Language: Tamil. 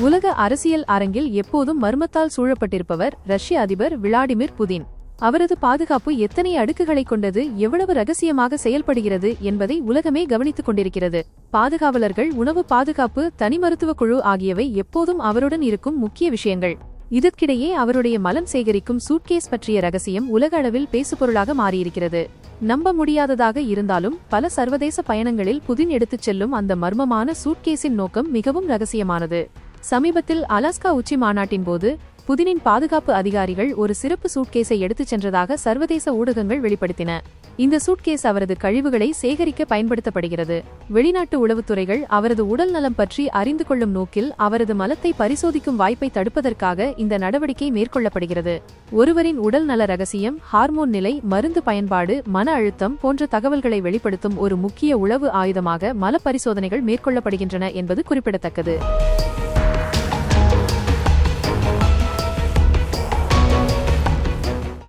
உலக அரசியல் அரங்கில் எப்போதும் மர்மத்தால் சூழப்பட்டிருப்பவர் ரஷ்ய அதிபர் விளாடிமிர் புதின். அவரது பாதுகாப்பு எத்தனை அடுக்குகளை கொண்டது எவ்வளவு ரகசியமாக செயல்படுகிறது என்பதை உலகமே கவனித்துக் கொண்டிருக்கிறது. பாதுகாவலர்கள் உணவு பாதுகாப்பு தனி மருத்துவ குழு ஆகியவை எப்போதும் அவருடன் இருக்கும் முக்கிய விஷயங்கள். இதற்கிடையே அவருடைய மலம் சேகரிக்கும் சூட்கேஸ் பற்றிய ரகசியம் உலக அளவில் பேசுபொருளாக மாறியிருக்கிறது. நம்ப முடியாததாக இருந்தாலும் பல சர்வதேச பயணங்களில் புதின் எடுத்துச் செல்லும் அந்த மர்மமான சூட்கேஸின் நோக்கம் மிகவும் ரகசியமானது. சமீபத்தில் அலாஸ்கா உச்சி மாநாட்டின் போது புதினின் பாதுகாப்பு அதிகாரிகள் ஒரு சிறப்பு சூட்கேஸை எடுத்துச் சென்றதாக சர்வதேச ஊடகங்கள் வெளிப்படுத்தின. இந்த சூட்கேஸ் அவரது கழிவுகளை சேகரிக்க பயன்படுத்தப்படுகிறது. வெளிநாட்டு உளவுத்துறைகள் அவரது உடல் நலம் பற்றி அறிந்து கொள்ளும் நோக்கில் அவரது மலத்தை பரிசோதிக்கும் வாய்ப்பை தடுப்பதற்காக இந்த நடவடிக்கை மேற்கொள்ளப்படுகிறது. ஒருவரின் உடல் நல ரகசியம் ஹார்மோன் நிலை மருந்து பயன்பாடு மன அழுத்தம் போன்ற தகவல்களை வெளிப்படுத்தும் ஒரு முக்கிய உளவு ஆயுதமாக மல பரிசோதனைகள் மேற்கொள்ளப்படுகின்றன என்பது குறிப்பிடத்தக்கது.